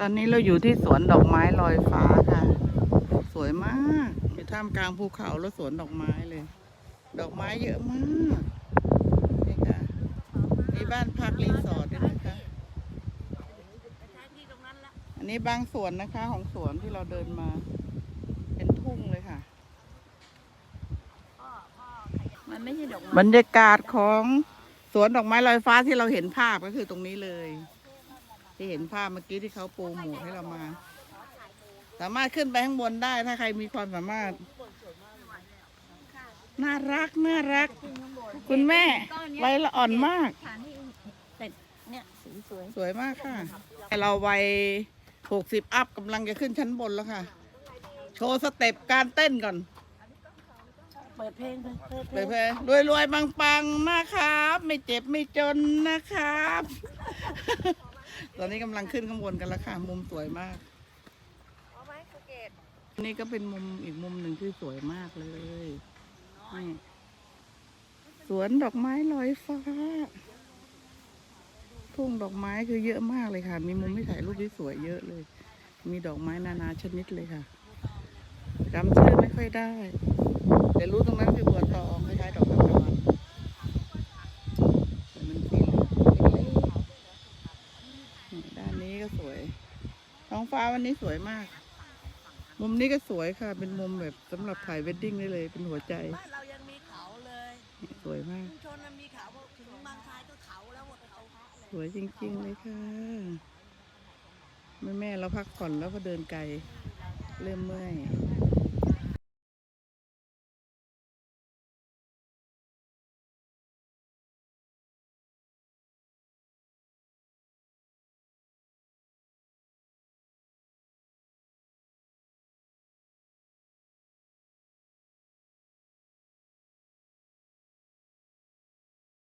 ตอนนี้เราอยู่ที่สวนดอกไม้ลอยฟ้าค่ะ สวยมากอยู่ท่ามกลางภูเขาแล้วสวนดอกไม้เลย ดอกไม้เยอะมากนี่ค่ะมีบ้านพักรีสอร์ทด้วยนะคะ อันนี้บางส่วนนะคะของสวนที่เราเดินมา เป็นทุ่งเลยค่ะมันไม่ใช่ดอกบรรยากาศของสวนดอกไม้ลอยฟ้าที่เราเห็นภาพก็คือตรงนี้เลย ที่เห็นภาพเมื่อกี้ที่เขาปูหมูให้เรามา สามารถขึ้นไปข้างบนได้ถ้าใครมีความสามารถ น่ารักน่ารัก คุณแม่ใบละอ่อนมากฐานที่เสร็จเนี่ยสีสวยสวยมากค่ะ เราวัยหกสิบอัพกำลังจะขึ้นชั้นบนแล้วค่ะ โชว์สเต็ปการเต้นก่อน เปิดเพลงเปิดเพลงเลยรวยรวยๆปังๆนะครับ ไม่เจ็บไม่จนนะครับ ตอนนี้กำลังขึ้นข้างบนกันแล้วค่ะ มุมสวยมากนี่ก็เป็นมุมอีกมุมหนึ่งที่สวยมากเลยนี่สวนดอกไม้ลอยฟ้า ทุ่งดอกไม้คือเยอะมากเลยค่ะ มีมุมให้ถ่ายรูปที่สวยเยอะเลย มีดอกไม้นานาชนิดเลยค่ะจำชื่อไม่ค่อยได้ แต่รู้ตรงนั้นคือบัวตองคล้ายๆดอกทานตะวันแต่มันสีเหลืองด้านนี้ก็สวย ท้องฟ้าวันนี้สวยมาก มุมนี้ก็สวยค่ะ เป็นมุมแบบสำหรับถ่ายเวดดิ้งได้เลย เป็นหัวใจ บ้านเรายังมีเขาเลยสวยมาก ชุมชนมันมีเขาถึงบางทรายก็เขาแล้วหมดเขาพระเลยสวยจริงๆเลยค่ะแม่แม่ๆเราพักผ่อนแล้วก็เดินไกล เริ่มเมื่อย